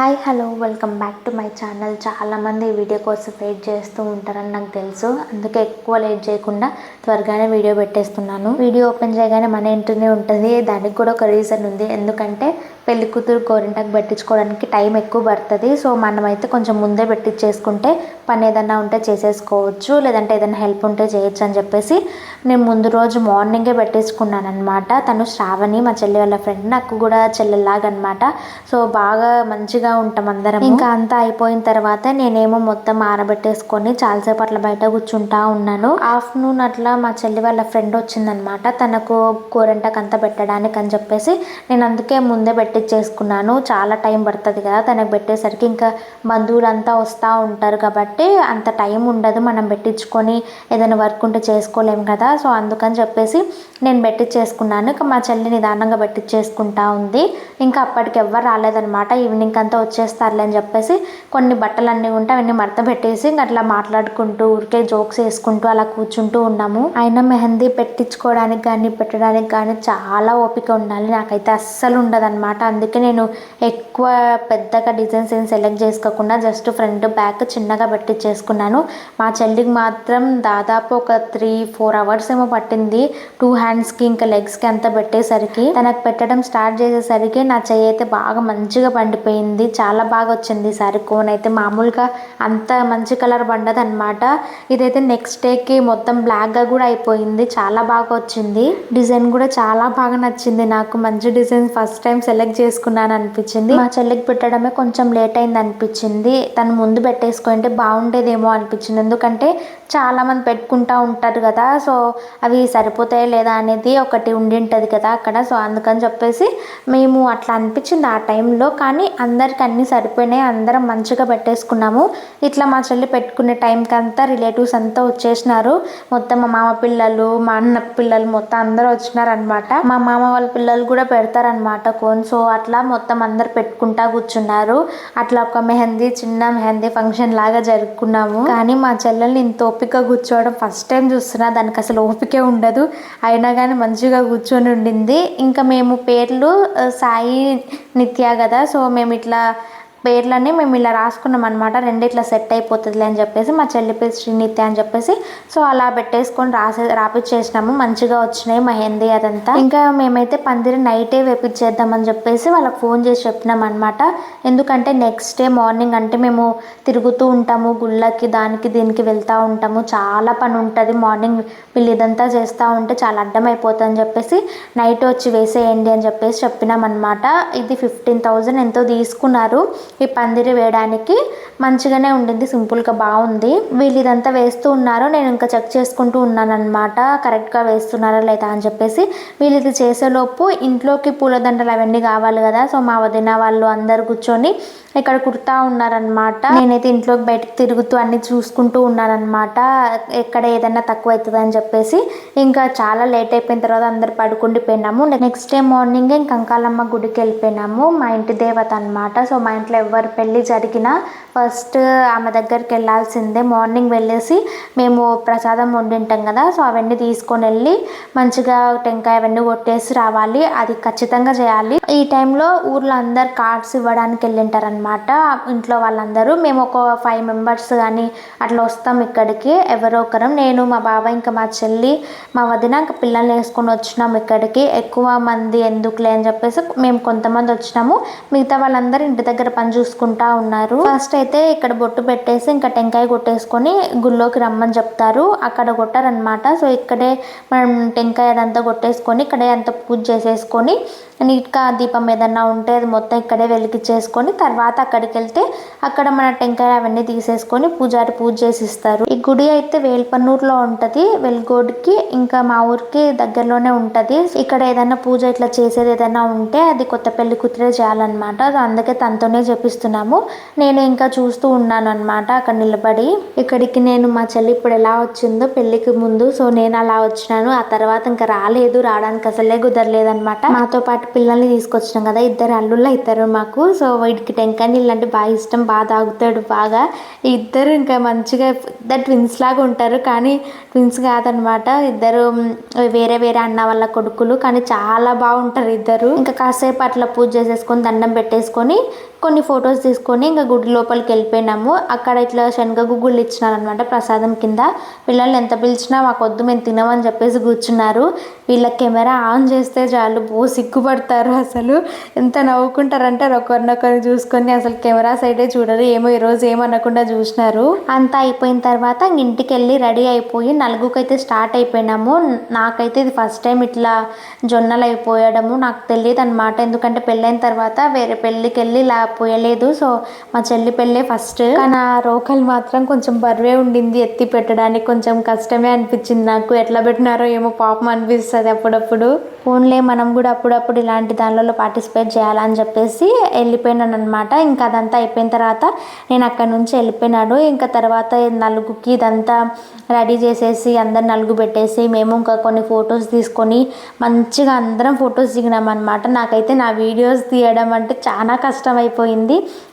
Hi hello welcome back to my channel. చాలామంది ఈ video కోసం వెయిట్ చేస్తూ ఉంటారని నాకు తెలుసు. అందుకే ఎక్కువ లేట్ చేయకుండా త్వరగానే వీడియో పెట్టేస్తున్నాను. వీడియో ఓపెన్ చేయగానే మన ఇంటర్నే ఉంటుంది. దానికి కూడా ఒక రీజన్ ఉంది. ఎందుకంటే పెళ్ళి కూతురు గోరింటాకు పెట్టించుకోవడానికి టైం ఎక్కువ పడుతుంది. సో మనమైతే కొంచెం ముందే పెట్టించేసుకుంటే పని ఏదన్నా ఉంటే చేసేసుకోవచ్చు లేదంటే ఏదైనా హెల్ప్ ఉంటే చేయొచ్చు అని చెప్పేసి నేను ముందు రోజు మార్నింగే పెట్టించుకున్నాను అనమాట తను శ్రావణి మా చెల్లి వాళ్ళ ఫ్రెండ్ నాకు కూడా చెల్లెలాగనమాట సో బాగా మంచిగా ఉంటాం అందరం ఇంకా అంతా అయిపోయిన తర్వాత నేనేమో మొత్తం ఆరబెట్టేసుకొని చాలాసేపు అట్లా బయట కూర్చుంటా ఉన్నాను. ఆఫ్టర్నూన్ అట్లా మా చెల్లి వాళ్ళ ఫ్రెండ్ వచ్చిందనమాట తనకు కూరంటకు అంతా పెట్టడానికి అని చెప్పేసి నేను అందుకే ముందే పెట్టించేసుకున్నాను చాలా టైం పడుతుంది కదా తనకు పెట్టేసరికి ఇంకా బంధువులంతా వస్తూ ఉంటారు కాబట్టి అంత టైం ఉండదు మనం పెట్టించుకొని ఏదైనా వర్క్ ఉంటే చేసుకోలేము కదా. సో అందుకని చెప్పేసి నేను పెట్టించేసుకున్నాను. ఇంకా మా చెల్లి నిదానంగా పెట్టించేసుకుంటా ఉంది. ఇంకా అప్పటికి ఎవ్వరు రాలేదనమాట ఈవినింగ్ అంతా వచ్చేస్తారులే అని చెప్పేసి కొన్ని బట్టలు అన్నీ ఉంటే అవన్నీ మడత పెట్టేసి ఇంకా అట్లా మాట్లాడుకుంటూ ఊరికే జోక్స్ వేసుకుంటూ అలా కూర్చుంటూ ఉన్నాము. అయినా మెహందీ పెట్టించుకోవడానికి కానీ పెట్టడానికి కానీ చాలా ఓపిక ఉండాలి. నాకైతే అస్సలు ఉండదన్నమాట. అందుకే నేను ఎక్కువ పెద్దగా డిజైన్స్ ఏం సెలెక్ట్ చేసుకోకుండా జస్ట్ ఫ్రంట్ బ్యాక్ చిన్నగా పెట్టించేసుకున్నాను మా చెల్లికి మాత్రం దాదాపు ఒక త్రీ ఫోర్ అవర్స్ ఏమో పట్టింది. టూ హ్యాండ్స్కి ఇంకా లెగ్స్కి అంతా పెట్టేసరికి తనకు పెట్టడం స్టార్ట్ చేసేసరికి నా చెయ్యి అయితే బాగా మంచిగా పండిపోయింది. చాలా బాగా వచ్చింది సారీ కోన్ అయితే. మామూలుగా అంత మంచి కలర్ పండదు అనమాట ఇదైతే నెక్స్ట్ డేకి మొత్తం బ్లాక్గా కూడా అయిపోయింది. చాలా బాగా వచ్చింది. డిజైన్ కూడా చాలా బాగా నచ్చింది నాకు. మంచి డిజైన్ ఫస్ట్ టైం సెలెక్ట్ చేసుకున్నాను అనిపించింది. మా చెల్లికి పెట్టడమే కొంచెం లేట్ అయింది అనిపించింది. తను ముందు పెట్టేసుకుంటే బాగుండేదేమో అనిపించింది. ఎందుకంటే చాలా మంది పెట్టుకుంటా ఉంటారు కదా. సో అవి సరిపోతాయా లేదా అనేది ఒకటి ఉండింటుంది కదా అక్కడ. సో అందుకని చెప్పేసి మేము అట్లా అనిపించింది ఆ టైంలో. కానీ అందరికి అన్నీ సరిపోయినాయి. అందరం మంచిగా పెట్టేసుకున్నాము. ఇట్లా మా చెల్లి పెట్టుకునే టైంకి అంతా రిలేటివ్స్ అంతా వచ్చేసినారు. మొత్తం మా మామ పిల్లలు మా అన్న పిల్లలు మొత్తం అందరూ వచ్చినారనమాట మా మామ వాళ్ళ పిల్లలు కూడా పెడతారనమాట కోన్ సో అట్లా మొత్తం అందరు పెట్టుకుంటా కూర్చున్నారు. అట్లా ఒక మెహందీ చిన్న మెహందీ ఫంక్షన్ లాగా జరుపుకున్నాము. కానీ మా చెల్లెల్ని ఇంత ఓపిక కూర్చోవడం ఫస్ట్ టైం చూస్తున్నా. దానికి అసలు ఓపికే ఉండదు. అయినా కానీ మంచిగా కూర్చొని ఉండింది. ఇంకా మేము పేర్లు సాయి నిత్య కదా. సో మేము ఇట్లా పేర్లన్నీ మేము ఇలా రాసుకున్నాం అనమాట రెండు ఇట్లా సెట్ అయిపోతుందిలే అని చెప్పేసి మా చెల్లి పేరు శ్రీనిత్య అని చెప్పేసి. సో అలా పెట్టేసుకొని రాసే రాపిచ్చేసినాము. మంచిగా వచ్చినాయి మెహందీ అదంతా. ఇంకా మేమైతే పందిరి నైటే వేపించేద్దామని చెప్పేసి వాళ్ళకి ఫోన్ చేసి చెప్పినాం అనమాట ఎందుకంటే నెక్స్ట్ డే మార్నింగ్ అంటే మేము తిరుగుతూ ఉంటాము. గుళ్ళకి దానికి దీనికి వెళ్తూ ఉంటాము. చాలా పని ఉంటుంది. మార్నింగ్ వీళ్ళు ఇదంతా చేస్తూ ఉంటే చాలా అడ్డం అయిపోతుందని అని చెప్పేసి నైట్ వచ్చి వేసేయండి అని చెప్పేసి చెప్పినాం అనమాట ఇది ఫిఫ్టీన్ థౌజండ్ ఎంతో తీసుకున్నారు. ఈ పందిరి వేయడానికి మంచిగానే ఉండింది సింపుల్గా బాగుంది. వీళ్ళు ఇదంతా వేస్తూ ఉన్నారు నేను ఇంకా చెక్ చేసుకుంటూ ఉన్నాను అనమాట కరెక్ట్గా వేస్తున్నారా లేదా అని చెప్పేసి వీళ్ళు ఇది చేసేలోపు ఇంట్లోకి పూలదండలు అవన్నీ కావాలి కదా. సో మా వదిన వాళ్ళు అందరు కూర్చొని ఇక్కడ కుడతా ఉన్నారనమాట నేనైతే ఇంట్లోకి బయటకు తిరుగుతూ అన్ని చూసుకుంటూ ఉన్నానన్నమాట. ఎక్కడ ఏదైనా తక్కువ అవుతుంది అని చెప్పేసి ఇంకా చాలా లేట్ అయిపోయిన తర్వాత అందరు పడుకుండిపోయినాము. నెక్స్ట్ డే మార్నింగ్ ఇంకా కంకాలమ్మ గుడికి వెళ్ళిపోయినాము. మా ఇంటి దేవత అనమాట సో మా ఇంట్లో ఎవరి పెళ్ళి జరిగినా ఫస్ట్ ఆమె దగ్గరికి వెళ్ళాల్సిందే. మార్నింగ్ వెళ్ళేసి మేము ప్రసాదం వండింటాం కదా సో అవన్నీ తీసుకొని వెళ్ళి మంచిగా టెంకాయ అవన్నీ కొట్టేసి రావాలి. అది ఖచ్చితంగా చేయాలి. ఈ టైంలో ఊర్లో అందరు కార్డ్స్ ఇవ్వడానికి వెళ్ళింటారు అనమాట ఇంట్లో వాళ్ళందరూ మేము ఒక ఫైవ్ మెంబర్స్ కానీ అట్లా వస్తాం ఇక్కడికి. ఎవరో ఒకరం. నేను మా బాబాయ్ ఇంకా మా చెల్లి మా వదిన ఇంకా పిల్లల్ని వేసుకొని వచ్చినాం ఇక్కడికి. ఎక్కువ మంది ఎందుకులే అని చెప్పేసి మేము కొంతమంది వచ్చినాము. మిగతా వాళ్ళందరూ ఇంటి దగ్గర పని చూసుకుంటా ఉన్నారు. ఫస్ట్ అయితే ఇక్కడ బొట్టు పెట్టేసి ఇంకా టెంకాయ కొట్టేసుకొని గుళ్ళోకి రమ్మని చెప్తారు. అక్కడ కొట్టారనమాట సో ఇక్కడే మనం టెంకాయ అదంతా కొట్టేసుకొని ఇక్కడే అంతా పూజ చేసేసుకొని నీట్గా దీపం ఏదన్నా ఉంటే అది మొత్తం ఇక్కడే వెలికిచ్చేసుకొని తర్వాత అక్కడికి వెళ్తే అక్కడ మన టెంకాయ అవన్నీ తీసేసుకొని పూజారి పూజ చేసి ఇస్తారు ఈ గుడి అయితే వేల్పన్నూరులో ఉంటుంది. వెలుగోడికి ఇంకా మా ఊరికి దగ్గరలోనే ఉంటుంది. ఇక్కడ ఏదైనా పూజ ఇట్లా చేసేది ఏదైనా ఉంటే అది కొత్త పెళ్ళి కూతురే చేయాలన్నమాట. అది అందుకే తనతోనే చేపిస్తున్నాము నేను ఇంకా చూస్తూ ఉన్నాను అనమాట అక్కడ నిలబడి. ఇక్కడికి నేను మా చెల్లి ఇప్పుడు ఎలా వచ్చిందో పెళ్ళికి ముందు. సో నేను అలా వచ్చినాను. ఆ తర్వాత ఇంకా రాలేదు. రావడానికి అసలే కుదరలేదనమాట మాతో పాటు పిల్లల్ని తీసుకొచ్చినాం కదా ఇద్దరు అల్లుళ్ళ ఇద్దరు మాకు. సో వీడికి టెంకాయ నీళ్ళు అంటే బాగా ఇష్టం బాగా తాగుతాడు బాగా. ఇద్దరు ఇంకా మంచిగా ఇద్దరు ట్విన్స్ లాగా ఉంటారు కానీ ట్విన్స్ కాదనమాట. ఇద్దరు వేరే వేరే అన్న వాళ్ళ కొడుకులు కానీ చాలా బాగుంటారు ఇద్దరు. ఇంకా కాసేపు అట్లా పూజ చేసేసుకొని దండం పెట్టేసుకొని కొన్ని ఫొటోస్ తీసుకొని ఇంకా గుడి లోపలికి వెళ్ళిపోయినాము. అక్కడ ఇట్లా శనగ గుగ్గులు ఇచ్చినారనమాట ప్రసాదం కింద. పిల్లల్ని ఎంత పిలిచినా మాకు వద్దు మేము తినమని చెప్పేసి కూర్చున్నారు. వీళ్ళ కెమెరా ఆన్ చేస్తే చాలు బో సిగ్గుపడతారు అసలు. ఎంత నవ్వుకుంటారంటే ఒకరినొకరు చూసుకొని అసలు కెమెరా సైడే చూడరు. ఏమో ఈరోజు ఏమనకుండా చూసినారు. అంతా అయిపోయిన తర్వాత ఇంటికి వెళ్ళి రెడీ అయిపోయి నలుగుకైతే స్టార్ట్ అయిపోయినాము. నాకైతే ఇది ఫస్ట్ టైం ఇట్లా జొన్నలు అయిపోయడము నాకు తెలియదు అనమాట ఎందుకంటే పెళ్ళైన తర్వాత వేరే పెళ్ళికి వెళ్ళి ఇలా పోయలేదు. సో మా చెల్లి పెళ్ళే ఫస్ట్. కానీ ఆ రోకలు మాత్రం కొంచెం బరువే ఉండింది ఎత్తి పెట్టడానికి. కొంచెం కష్టమే అనిపించింది నాకు. ఎట్లా పెట్టినారో ఏమో పాపం అనిపిస్తుంది అప్పుడప్పుడు. ఫోన్లే మనం కూడా అప్పుడప్పుడు ఇలాంటి దానిలో పార్టిసిపేట్ చేయాలని చెప్పేసి వెళ్ళిపోయినాను అనమాట ఇంకా అదంతా అయిపోయిన తర్వాత నేను అక్కడ నుంచి వెళ్ళిపోయినాడు. ఇంకా తర్వాత నలుగుకి ఇదంతా రెడీ చేసేసి అందరు నలుగు పెట్టేసి మేము ఇంకా కొన్ని ఫొటోస్ తీసుకొని మంచిగా అందరం ఫొటోస్ దిగినాం అనమాట నాకైతే నా వీడియోస్ తీయడం అంటే చాలా కష్టం అయిపోయింది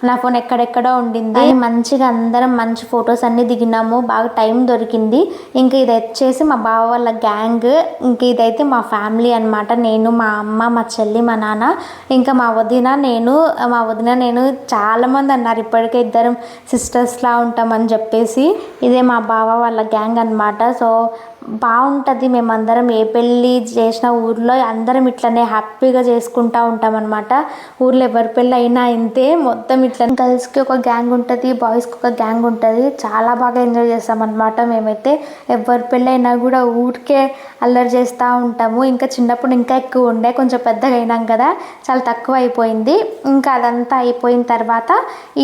నా ఫోన్ ఎక్కడెక్కడో ఉండింది. మంచిగా అందరం మంచి ఫొటోస్ అన్ని దిగినాము. బాగా టైం దొరికింది. ఇంకా ఇది వచ్చేసి మా బావ వాళ్ళ గ్యాంగ్. ఇంక ఇదైతే మా ఫ్యామిలీ అనమాట నేను మా అమ్మ మా చెల్లి మా నాన్న. ఇంకా మా వదిన నేను మా వదిన నేను చాలా మంది అన్నారు. ఇప్పటికే ఇద్దరం సిస్టర్స్లా ఉంటామని చెప్పేసి. ఇదే మా బావ వాళ్ళ గ్యాంగ్ అనమాట సో బాగుంటుంది. మేమందరం ఏ పెళ్ళి చేసిన ఊర్లో అందరం ఇట్లనే హ్యాపీగా చేసుకుంటా ఉంటాం అనమాట ఊర్లో ఎవరి పెళ్ళి అయినా ఇంతే. మొత్తం ఇట్లా గర్ల్స్కి ఒక గ్యాంగ్ ఉంటుంది బాయ్స్కి ఒక గ్యాంగ్ ఉంటుంది. చాలా బాగా ఎంజాయ్ చేస్తాం అనమాట మేమైతే. ఎవరి పెళ్ళైనా కూడా ఊరికే అల్లరి చేస్తూ ఉంటాము. ఇంకా చిన్నప్పుడు ఇంకా ఎక్కువ ఉండే కొంచెం పెద్దగా అయినాం కదా చాలా తక్కువ అయిపోయింది. ఇంకా అదంతా అయిపోయిన తర్వాత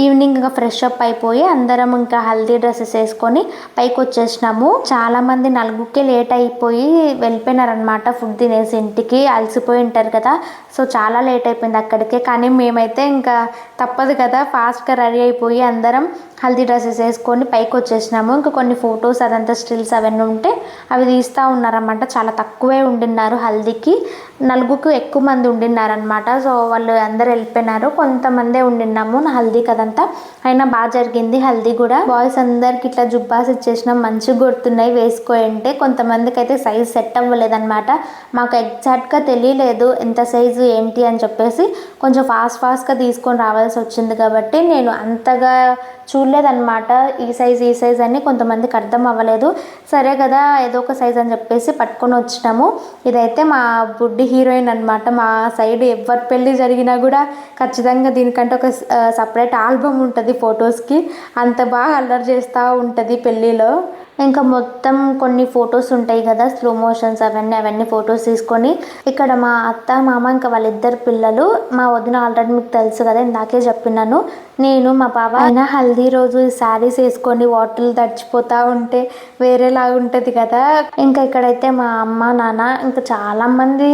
ఈవినింగ్ ఇంకా ఫ్రెష్ అప్ అయిపోయి అందరం ఇంకా హల్దీ డ్రెస్సెస్ వేసుకొని పైకి వచ్చేసినాము. చాలామంది నలుగురికే లేట్ అయిపోయి వెళ్ళిపోయినారనమాట ఫుడ్ తినేసి ఇంటికి. అలసిపోయి ఉంటారు కదా సో చాలా లేట్ అయిపోయింది అక్కడికే. కానీ మేమైతే ఇంకా తప్పదు కదా ఫాస్ట్గా రెడీ అయిపోయి అందరం హల్దీ డ్రెస్సెస్ వేసుకొని పైకి వచ్చేసినాము. ఇంకా కొన్ని ఫొటోస్ అదంతా స్టిల్స్ అవన్నీ ఉంటే అవి తీస్తూ ఉన్నారన్నమాట. చాలా తక్కువే ఉండిన్నారు హల్దీకి. నలుగుకు ఎక్కువ మంది ఉండిన్నారనమాట సో వాళ్ళు అందరు వెళ్ళిపోయినారు. కొంతమందే ఉండిన్నాము నా హల్దీకి అదంతా అయినా బాగా జరిగింది హల్దీ కూడా. బాయ్స్ అందరికి ఇట్లా జుబ్బాస్ ఇచ్చేసినాం. మంచిగా గుర్తున్నాయి వేసుకోయంటే కొంతమందికి అయితే సైజ్ సెట్ అవ్వలేదన్నమాట. మాకు ఎగ్జాక్ట్గా తెలియలేదు. ఎంత సైజు ఏంటి అని చెప్పేసి కొంచెం ఫాస్ట్ ఫాస్ట్గా తీసుకొని రావాల్సి వచ్చింది కాబట్టి నేను అంతగా చూడలేదన్నమాట. ఈ సైజ్ ఈ సైజ్ అని కొంతమందికి అర్థం అవ్వలేదు సరే కదా ఏదో ఒక సైజ్ అని చెప్పేసి పట్టుకొని వచ్చినాము. ఇదైతే మా బుడ్డి హీరోయిన్ అనమాట మా సైడ్ ఎవరి పెళ్ళి జరిగినా కూడా ఖచ్చితంగా దీనికంటే ఒక సపరేట్ ఆల్బమ్ ఉంటుంది ఫొటోస్కి. అంత బాగా అల్లరి చేస్తూ ఉంటుంది పెళ్ళిలో. ఇంకా మొత్తం కొన్ని ఫొటోస్ ఉంటాయి కదా స్లో మోషన్స్ అవన్నీ అవన్నీ ఫొటోస్ తీసుకొని ఇక్కడ మా అత్త మామ ఇంకా వాళ్ళిద్దరు పిల్లలు మా వదిన ఆల్రెడీ మీకు తెలుసు కదా ఇందాకే చెప్పినాను నేను మా బావ అయినా హల్దీ రోజు ఈ శారీస్ వేసుకొని వాటర్లు తడిచిపోతూ ఉంటే వేరేలాగా ఉంటుంది కదా. ఇంకా ఇక్కడైతే మా అమ్మ నాన్న ఇంకా చాలామంది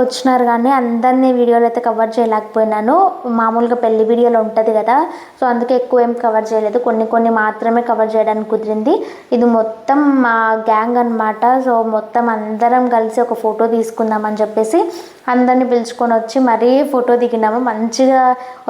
వచ్చినారు కానీ అందరినీ వీడియోలు అయితే కవర్ చేయలేకపోయినాను. మామూలుగా పెళ్ళి వీడియోలు ఉంటుంది కదా సో అందుకే ఎక్కువ ఏం కవర్ చేయలేదు. కొన్ని కొన్ని మాత్రమే కవర్ చేయడానికి కుదిరింది. ఇది మొత్తం మా గ్యాంగ్ అనమాట సో మొత్తం అందరం కలిసి ఒక ఫోటో తీసుకుందామని చెప్పేసి అందరిని పిలుచుకొని వచ్చి మరీ ఫోటో దిగినాము. మంచిగా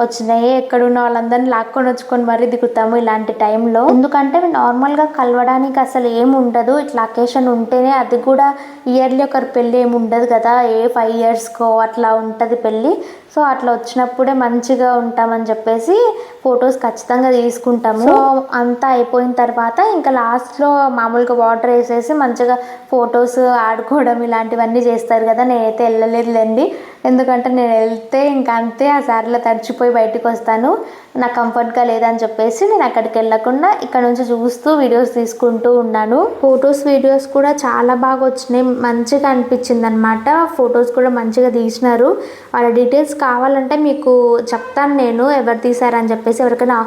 వచ్చినాయి. ఎక్కడున్న వాళ్ళందరినీ లాక్కొని వచ్చుకొని మరీ దిగుతాము ఇలాంటి టైంలో. ఎందుకంటే నార్మల్గా కలవడానికి అసలు ఏం ఉండదు. ఇట్లా అకేషన్ ఉంటేనే అది కూడా ఇయర్లీ ఒకరి పెళ్ళి ఏమి ఉండదు కదా. ఏ ఫైవ్ ఇయర్స్కో అట్లా ఉంటుంది పెళ్ళి. సో అట్లా వచ్చినప్పుడే మంచిగా ఉంటామని చెప్పేసి ఫొటోస్ ఖచ్చితంగా తీసుకుంటాము. సో అంతా అయిపోయిన తర్వాత ఇంకా లాస్ట్లో మామూలుగా వాటర్ వేసేసి మంచిగా ఫొటోస్ ఆడుకోవడం ఇలాంటివన్నీ చేస్తారు కదా నేనైతే వెళ్ళలేదులేండి. ఎందుకంటే నేను వెళ్తే ఇంకా అంతే ఆ సారిలో తడిచిపోయి బయటకు వస్తాను. నాకు కంఫర్ట్గా లేదని చెప్పేసి నేను అక్కడికి వెళ్ళకుండా ఇక్కడ నుంచి చూస్తూ వీడియోస్ తీసుకుంటూ ఉన్నాను. ఫొటోస్ వీడియోస్ కూడా చాలా బాగా వచ్చినాయి. మంచిగా అనిపించింది అనమాట ఫొటోస్ కూడా మంచిగా తీసినారు. వాళ్ళ డీటెయిల్స్ కావాలంటే మీకు చెప్తాను నేను. ఎవరు తీశారని చెప్పేసి ఎవరికైనా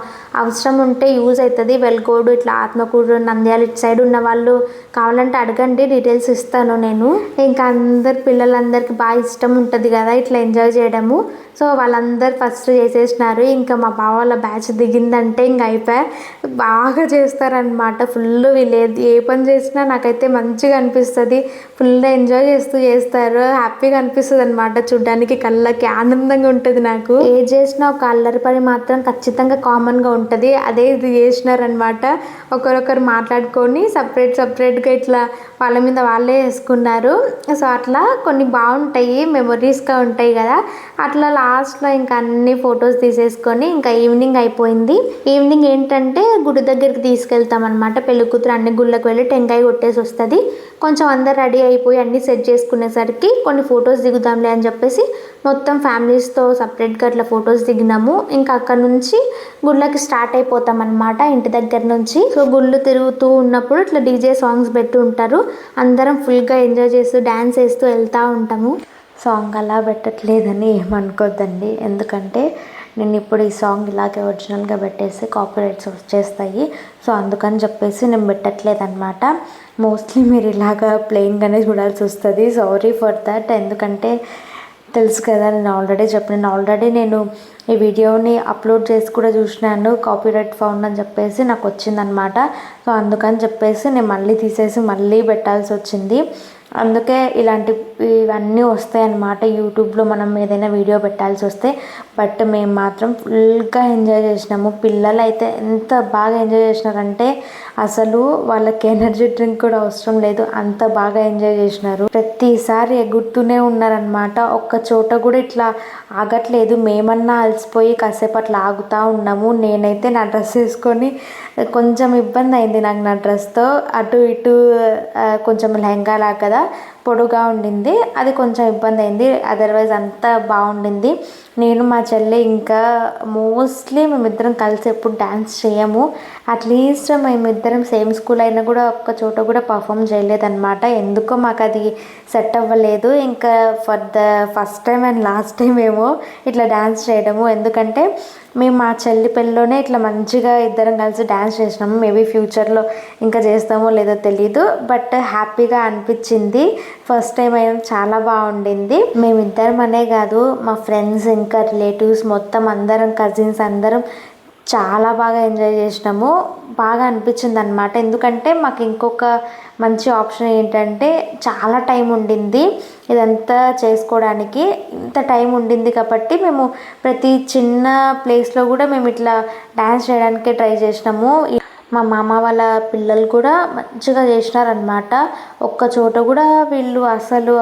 అవసరం ఉంటే యూజ్ అవుతుంది. వెల్గోడు ఇట్లా ఆత్మకూరు నంద్యాల ఇటు సైడ్ ఉన్న వాళ్ళు కావాలంటే అడగండి. డీటెయిల్స్ ఇస్తాను నేను. ఇంకా అందరు పిల్లలందరికీ బాగా ఇష్టం ఉంటుంది కదా. ఇట్లా ఎంజాయ్ చేయడము. సో వాళ్ళందరూ ఫస్ట్ చేసేసినారు. ఇంకా మా బావ వాళ్ళ బ్యాచ్ దిగిందంటే ఇంకా అయిపోయా. బాగా చేస్తారనమాట ఫుల్ వీళ్ళు ఏ పని చేసినా నాకైతే మంచిగా అనిపిస్తుంది. ఫుల్ ఎంజాయ్ చేస్తూ చేస్తారు. హ్యాపీగా అనిపిస్తుంది అనమాట చూడ్డానికి కళ్ళకి ఆనందంగా ఉంటుంది నాకు. ఏ చేసినా ఒక అల్లరి పని మాత్రం ఖచ్చితంగా కామన్గా ఉంటుంది. అదే ఇది చేసినారనమాట ఒకరొకరు మాట్లాడుకొని సపరేట్ సపరేట్గా ఇట్లా వాళ్ళ మీద వాళ్ళే వేసుకున్నారు. సో అట్లా కొన్ని బాగుంటాయి. మెమొరీస్గా వస్తూ ఉంటాయి కదా. అట్లా లాస్ట్లో ఇంకా అన్ని ఫొటోస్ తీసేసుకొని ఇంకా ఈవినింగ్ అయిపోయింది. ఈవినింగ్ ఏంటంటే గుడి దగ్గరికి తీసుకెళ్తామన్నమాట పెళ్ళి కూతురు అన్ని గుళ్ళకి వెళ్ళి టెంకాయ కొట్టేసి వస్తుంది. కొంచెం అందరు రెడీ అయిపోయి అన్ని సెట్ చేసుకునేసరికి కొన్ని ఫొటోస్ దిగుదాంలే అని చెప్పేసి మొత్తం ఫ్యామిలీస్తో సపరేట్గా అట్లా ఫొటోస్ దిగినాము. ఇంకా అక్కడ నుంచి గుళ్ళకి స్టార్ట్ అయిపోతాం అనమాట ఇంటి దగ్గర నుంచి. సో గుళ్ళు తిరుగుతూ ఉన్నప్పుడు ఇట్లా డీజే సాంగ్స్ పెట్టి ఉంటారు. అందరం ఫుల్గా ఎంజాయ్ చేస్తూ డ్యాన్స్ వేస్తూ వెళ్తూ ఉంటాము. సాంగ్ అలా పెట్టట్లేదని ఏమనుకోద్దండి. ఎందుకంటే నేను ఇప్పుడు ఈ సాంగ్ ఇలాగే ఒరిజినల్గా పెట్టేసి కాపీరైట్స్ వచ్చేస్తాయి సో అందుకని చెప్పేసి నేను పెట్టట్లేదు అనమాట మోస్ట్లీ మీరు ఇలాగా ప్లెయిన్గానే చూడాల్సి వస్తుంది. సారీ ఫర్ దట్ ఎందుకంటే తెలుసు కదా నేను ఆల్రెడీ చెప్పిన ఆల్రెడీ నేను ఈ వీడియోని అప్లోడ్ చేసి కూడా చూసినాను. కాపీరైట్ ఫౌండ్ అని చెప్పేసి నాకు వచ్చిందనమాట సో అందుకని చెప్పేసి నేను మళ్ళీ తీసేసి మళ్ళీ పెట్టాల్సి వచ్చింది. అందుకే ఇలాంటి ఇవన్నీ వస్తాయి అన్నమాట యూట్యూబ్లో మనం ఏదైనా వీడియో పెట్టాల్సి వస్తే. బట్ మేము మాత్రం ఫుల్గా ఎంజాయ్ చేసినాము. పిల్లలు అయితే ఎంత బాగా ఎంజాయ్ చేసినారంటే అసలు వాళ్ళకి ఎనర్జీ డ్రింక్ కూడా అవసరం లేదు. అంత బాగా ఎంజాయ్ చేసినారు. ప్రతిసారి ఎగురుతూనే ఉన్నారనమాట ఒక్క చోట కూడా ఇట్లా ఆగట్లేదు. మేమన్నా అలసిపోయి కాసేపు అట్లా ఆగుతూ ఉన్నాము. నేనైతే నా డ్రెస్ వేసుకొని కొంచెం ఇబ్బంది అయింది నాకు నా డ్రెస్తో. అటు ఇటు కొంచెం లెహంగా కదా. పొడుగా ఉండింది. అది కొంచెం ఇబ్బంది అయింది అదర్వైజ్ అంతా బాగుండింది. నేను మా చెల్లి ఇంకా మోస్ట్లీ మేమిద్దరం కలిసి ఎప్పుడు డ్యాన్స్ చేయము. అట్లీస్ట్ మేమిద్దరం సేమ్ స్కూల్ అయినా కూడా ఒక్క చోట కూడా పర్ఫామ్ చేయలేదన్నమాట. ఎందుకో మాకు అది సెట్ అవ్వలేదు. ఇంకా for the first time and last time ఏమో ఇట్లా డ్యాన్స్ చేయడము. ఎందుకంటే మేము మా చెల్లి పెళ్ళిలోనే ఇట్లా మంచిగా ఇద్దరం కలిసి డ్యాన్స్ చేసినాము. మేబీ ఫ్యూచర్లో ఇంకా చేస్తామో లేదో తెలీదు. బట్ హ్యాపీగా అనిపించింది. ఫస్ట్ టైం అయినా చాలా బాగుండింది. మేమిద్దరం అనే కాదు మా ఫ్రెండ్స్ ఇంకా రిలేటివ్స్ మొత్తం అందరం కజిన్స్ అందరం చాలా బాగా ఎంజాయ్ చేసినాము. బాగా అనిపించింది అనమాట ఎందుకంటే మాకు ఇంకొక మంచి ఆప్షన్ ఏంటంటే చాలా టైం ఉండింది ఇదంతా చేసుకోవడానికి. ఇంత టైం ఉండింది కాబట్టి మేము ప్రతి చిన్న ప్లేస్లో కూడా మేము ఇట్లా డ్యాన్స్ చేయడానికే ట్రై చేసినాము. మా మామ వాళ్ళ పిల్లలు కూడా మంచిగా చేసినారనమాట ఒక్క చోట కూడా వీళ్ళు అసలు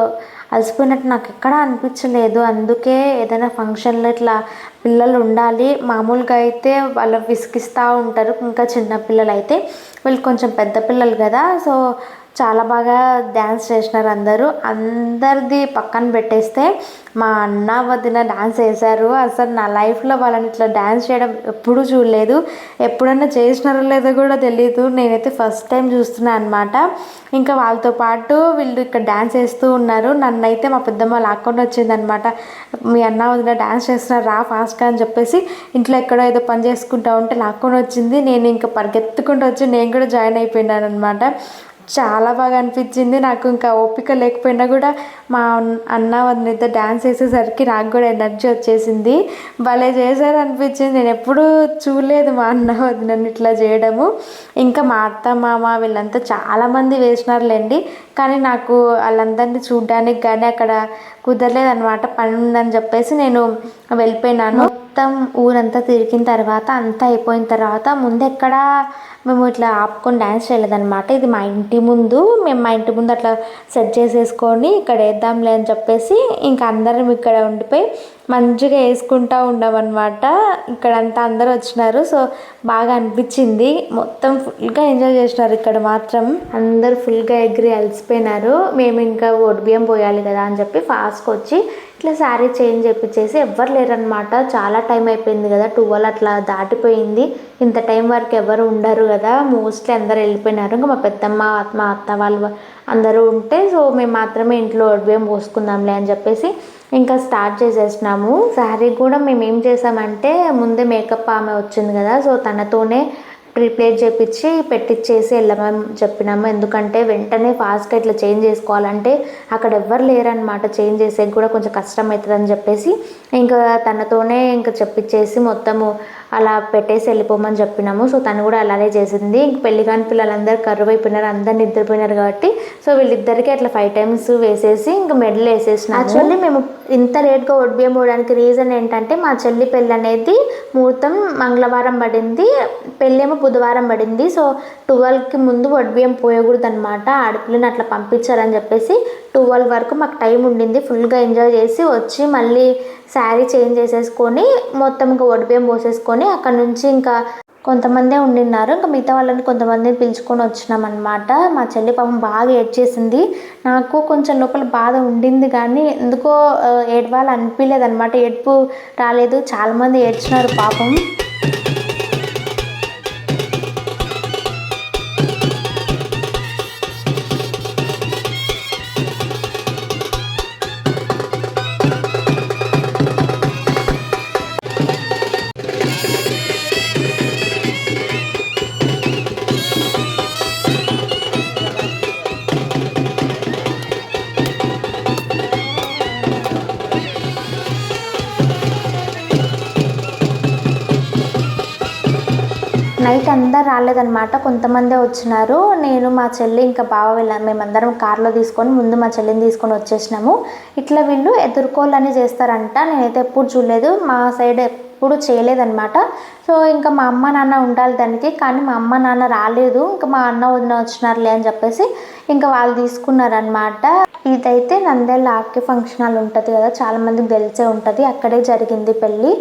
అలసిపోయినట్టు నాకు ఎక్కడా అనిపించలేదు. అందుకే ఏదైనా ఫంక్షన్లో ఇట్లా పిల్లలు ఉండాలి. మామూలుగా అయితే వాళ్ళు విసిగిస్తూ ఉంటారు. ఇంకా చిన్న పిల్లలు అయితే వీళ్ళు కొంచెం పెద్ద పిల్లలు కదా. సో చాలా బాగా డ్యాన్స్ చేసినారు అందరూ. అందరిది పక్కన పెట్టేస్తే మా అన్న వదిన డ్యాన్స్ వేశారు అసలు నా లైఫ్లో వాళ్ళని ఇట్లా డ్యాన్స్ చేయడం ఎప్పుడూ చూడలేదు. ఎప్పుడన్నా చేసినారో లేదో కూడా తెలియదు నేనైతే ఫస్ట్ టైం చూస్తున్నాను అనమాట ఇంకా వాళ్ళతో పాటు వీళ్ళు ఇక్కడ డ్యాన్స్ వేస్తూ ఉన్నారు. నన్ను అయితే మా పెద్దమ్మ లాక్కొని వచ్చిందనమాట మీ అన్న వదిన డ్యాన్స్ చేస్తున్నారు రా ఫాస్ట్గా అని చెప్పేసి ఇంట్లో ఎక్కడో ఏదో పని చేసుకుంటా ఉంటే లాక్కొని వచ్చింది. నేను ఇంకా పరిగెత్తుకుంటూ వచ్చి నేను కూడా జాయిన్ అయిపోయినాను అనమాట చాలా బాగా అనిపించింది. నాకు ఇంకా ఓపిక లేకపోయినా కూడా మా అన్న వదినతో డ్యాన్స్ వేసేసరికి నాకు కూడా ఎనర్జీ వచ్చేసింది. భలే చేశారు అనిపించింది నేను ఎప్పుడూ చూడలేదు మా అన్న వదినని ఇట్లా చేయడము. ఇంకా మా అత్త మామ వీళ్ళంతా చాలామంది వేసినారులేండి. కానీ నాకు వాళ్ళందరినీ చూడడానికి కానీ అక్కడ కుదరలేదనమాట పని ఉందని చెప్పేసి నేను వెళ్ళిపోయినాను. మొత్తం ఊరంతా తిరిగిన తర్వాత అంతా అయిపోయిన తర్వాత ముందెక్కడా మేము ఇట్లా ఆపుకొని డ్యాన్స్ చేయలేదన్నమాట. ఇది మా ఇంటి ముందు. మేము మా ఇంటి ముందు అట్లా సెట్ చేసేసుకొని ఇక్కడ వేద్దాంలే అని చెప్పేసి ఇంకా అందరం ఇక్కడ ఉండిపోయి మంచిగా వేసుకుంటా ఉండమన్నమాట ఇక్కడంతా అందరూ వచ్చినారు. సో బాగా అనిపించింది. మొత్తం ఫుల్గా ఎంజాయ్ చేసినారు ఇక్కడ మాత్రం. అందరు ఫుల్గా ఎగిరి అలసిపోయినారు. మేము ఇంకా బియ్యం పోయాలి కదా అని చెప్పి ఫాస్ట్గా వచ్చి ఇట్లా శారీ చేంజ్ చేపించేసి ఎవ్వరు లేరనమాట చాలా టైం అయిపోయింది కదా. టువల్ అట్లా దాటిపోయింది. ఇంత టైం వరకు ఎవరు ఉండరు కదా. మోస్ట్లీ అందరు వెళ్ళిపోయినారు. ఇంకా మా పెద్దమ్మ మా అత్త వాళ్ళు అందరూ ఉంటే సో మేము మాత్రమే ఇంట్లో బియ్యం పోసుకుందాంలే అని చెప్పేసి ఇంకా స్టార్ట్ చేసేసినాము. శారీ కూడా మేము ఏం చేసామంటే ముందే మేకప్ ఆమె వచ్చింది కదా సో తనతోనే ప్రిపేర్ చేపించి పెట్టించేసి వెళ్ళమని చెప్పినాము. ఎందుకంటే వెంటనే ఫాస్ట్గా ఇట్లా చేంజ్ చేసుకోవాలంటే అక్కడ ఎవ్వరు లేరనమాట చేంజ్ చేసేకి కూడా కొంచెం కష్టం అవుతుందని చెప్పేసి ఇంకా తనతోనే ఇంకా చెప్పించేసి మొత్తము అలా పెట్టేసి వెళ్ళిపోమని చెప్పినాము. సో తను కూడా అలానే చేసింది. ఇంక పెళ్ళి కాని పిల్లలందరూ కరువు అయిపోయినారు. అందరు నిద్రపోయినారు కాబట్టి సో వీళ్ళిద్దరికి అట్లా ఫైవ్ టైమ్స్ వేసేసి ఇంకా మెడల్ వేసేసిన యాక్చువల్లీ మేము ఇంత లేట్గా ఒడిబియ్యం పోవడానికి రీజన్ ఏంటంటే మా చెల్లి పెళ్ళి అనేది ముహూర్తం మంగళవారం పడింది. పెళ్ళేమో బుధవారం పడింది. సో ట్వెల్వ్కి ముందు ఒడిబియ్యం పోయకూడదు అనమాట ఆడపిల్లని అట్లా పంపించారని చెప్పేసి ట్వెల్వ్ వరకు మాకు టైం ఉండింది. ఫుల్గా ఎంజాయ్ చేసి వచ్చి మళ్ళీ శారీ చేంజ్ చేసేసుకొని మొత్తం ఇంకా ఒడిబియ్యం పోసేసుకొని అక్కడ నుంచి ఇంకా కొంతమందే ఉండిన్నారు. ఇంకా మిగతా వాళ్ళని కొంతమందిని పిలుచుకొని వచ్చినాం మా చెల్లి పాపం బాగా ఏడ్చేసింది నాకు కొంచెం లోపల బాధ ఉండింది కానీ ఎందుకో ఆ, ఏడవాలి అనిపించలేదు అనమాట ఏడుపు రాలేదు. చాలామంది ఏడ్చినారు పాపం. నైట్ అందరు రాలేదన్నమాట. కొంతమందే వచ్చినారు. నేను మా చెల్లి ఇంకా బావ వెళ్ళాను మేమందరం కార్లో తీసుకొని ముందు మా చెల్లిని తీసుకొని వచ్చేసినాము. ఇట్లా వీళ్ళు ఎదుర్కోవాలని చేస్తారంట. నేనైతే ఎప్పుడు చూడలేదు. మా సైడ్ ఎప్పుడు చేయలేదన్నమాట. సో ఇంకా మా అమ్మ నాన్న ఉండాలి దానికి. కానీ మా అమ్మ నాన్న రాలేదు. ఇంకా మా అన్న వదిన వచ్చినారులే అని చెప్పేసి ఇంకా వాళ్ళు తీసుకున్నారనమాట ఇదైతే నందేళ్ళ ఆర్కే ఫంక్షన్ హాల్ ఉంటుంది కదా. చాలామందికి తెలిసే ఉంటుంది. అక్కడే జరిగింది పెళ్ళి.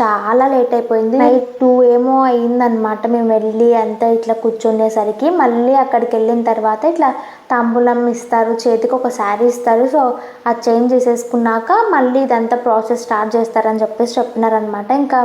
చాలా లేట్ అయిపోయింది. నైట్ టూ ఏమో అయిందనమాట మేము వెళ్ళి అంతా ఇట్లా కూర్చునేసరికి మళ్ళీ అక్కడికి వెళ్ళిన తర్వాత ఇట్లా తాంబూలం ఇస్తారు చేతికి ఒక శారీ ఇస్తారు. సో ఆ చేంజ్ చేసేసుకున్నాక మళ్ళీ ఇదంతా ప్రాసెస్ స్టార్ట్ చేస్తారని చెప్పేసి చెప్పినారనమాట ఇంకా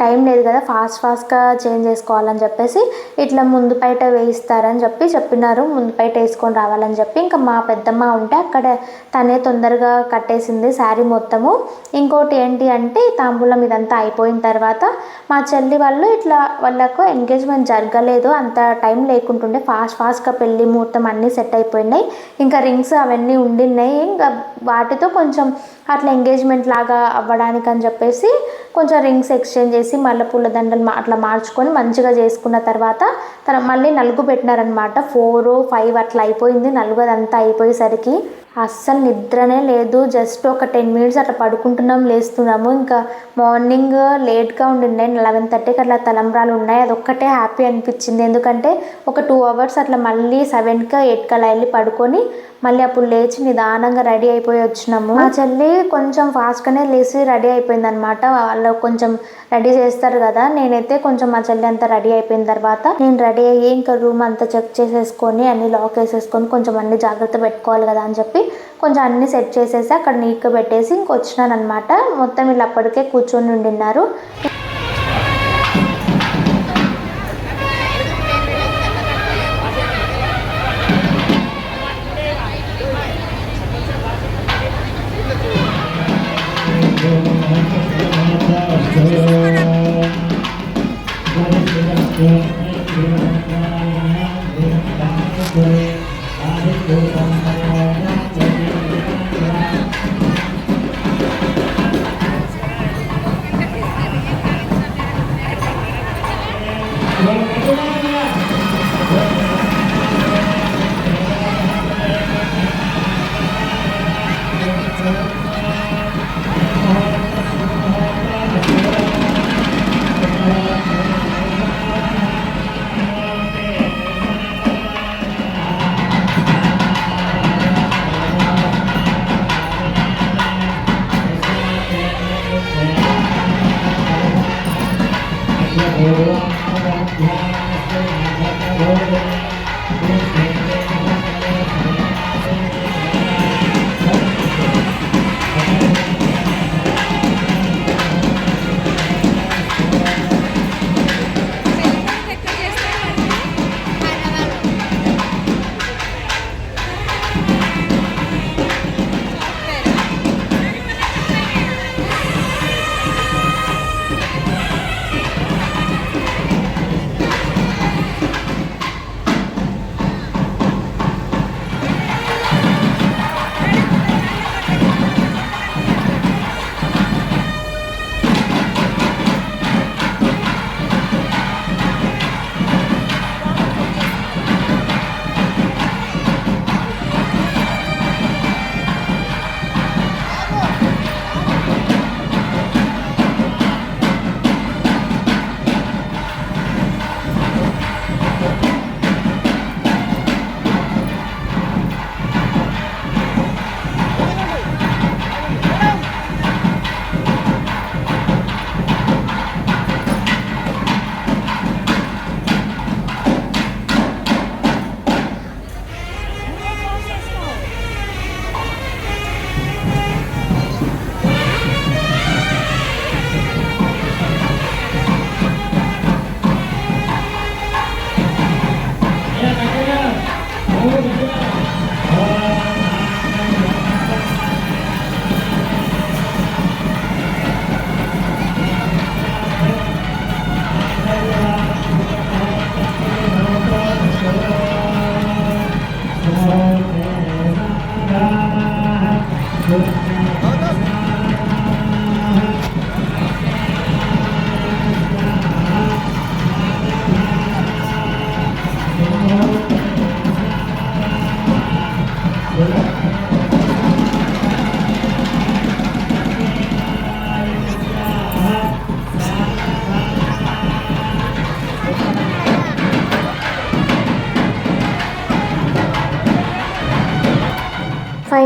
టైం లేదు కదా ఫాస్ట్ ఫాస్ట్గా చేంజ్ చేసుకోవాలని చెప్పేసి ఇట్లా ముందు బయట వేయిస్తారని చెప్పి చెప్పినారు ముందు బయట వేసుకొని రావాలని చెప్పి. ఇంకా మా పెద్దమ్మ ఉంటే అక్కడ తనే తొందరగా కట్టేసింది శారీ మొత్తము. ఇంకోటి ఏంటి అంటే తాంబూలం ఇదంతా అయిపోయిన తర్వాత మా చెల్లి వాళ్ళు ఇట్లా వాళ్ళకు ఎంగేజ్మెంట్ జరగలేదు అంత టైం లేకుంటుండే ఫాస్ట్ ఫాస్ట్గా పెళ్ళి ముహూర్తం అన్నీ సెట్ అయిపోయినాయి. ఇంకా రింగ్స్ అవన్నీ ఉండినాయి ఇంకా వాటితో కొంచెం అట్లా ఎంగేజ్మెంట్ లాగా అవ్వడానికి అని చెప్పేసి కొంచెం రింగ్స్ ఎక్స్చేంజ్ చేసి మళ్ళీ పూల దండలు అట్లా మార్చుకొని మంచిగా చేసుకున్న తర్వాత తన మళ్ళీ నలుగు పెట్టినారనమాట ఫోర్ ఫైవ్ అట్లా అయిపోయింది. నలుగు అదంతా అయిపోయేసరికి అస్సలు నిద్రనే లేదు. జస్ట్ ఒక టెన్ మినిట్స్ అట్లా పడుకుంటున్నాం లేస్తున్నాము. ఇంకా మార్నింగ్ లేట్గా ఉండిండే లెవెన్ థర్టీకి అట్లా తలంబ్రాలు ఉన్నాయి. అదొక్కటే హ్యాపీ అనిపించింది. ఎందుకంటే ఒక టూ అవర్స్ అట్లా మళ్ళీ సెవెన్కి ఎయిట్కి అలా వెళ్ళి పడుకొని మళ్ళీ అప్పుడు లేచి నిదానంగా రెడీ అయిపోయి వచ్చినాము. మా చెల్లి కొంచెం ఫాస్ట్గానే లేచి రెడీ అయిపోయింది అనమాట వాళ్ళు కొంచెం రెడీ చేస్తారు కదా. నేనైతే కొంచెం మా చెల్లి అంతా రెడీ అయిపోయిన తర్వాత నేను రెడీ అయ్యి ఇంకా రూమ్ అంతా చెక్ చేసేసుకొని అన్ని లాక్ వేసేసుకొని కొంచెం అన్ని జాగ్రత్త పెట్టుకోవాలి కదా అని చెప్పి కొంచెం అన్ని సెట్ చేసేసి అక్కడ నీట్గా పెట్టేసి ఇంకొచ్చినాను అనమాట మొత్తం వీళ్ళు అప్పటికే కూర్చొని ఉండిన్నారు.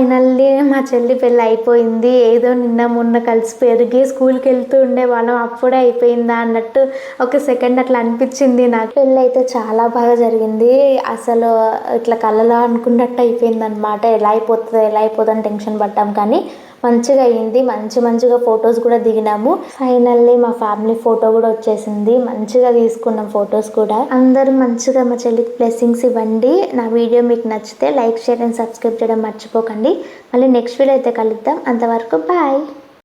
ఫైనల్లీ మా చెల్లి పెళ్ళి అయిపోయింది. ఏదో నిన్న మొన్న కలిసి పెరిగి స్కూల్కి వెళ్తూ ఉండే వాళ్ళం అప్పుడే అయిపోయిందా అన్నట్టు ఒక సెకండ్ అట్లా అనిపించింది నాకు. పెళ్ళి అయితే చాలా బాగా జరిగింది. అసలు ఇట్లా కళ్ళలో అనుకున్నట్టు అయిపోయింది అనమాట ఎలా అయిపోతుందో ఎలా అయిపోతుందని టెన్షన్ పడ్డాం కానీ మంచిగా అయింది మంచి మంచిగా ఫొటోస్ కూడా దిగినాము. ఫైనల్లీ మా ఫ్యామిలీ ఫోటో కూడా వచ్చేసింది. మంచిగా తీసుకున్నాం ఫొటోస్ కూడా. అందరూ మంచిగా మా చెల్లికి బ్లెస్సింగ్స్ ఇవ్వండి. నా వీడియో మీకు నచ్చితే లైక్ షేర్ అండ్ సబ్స్క్రైబ్ చేయడం మర్చిపోకండి. మళ్ళీ నెక్స్ట్ వీడియో అయితే కలుద్దాం. అంతవరకు బాయ్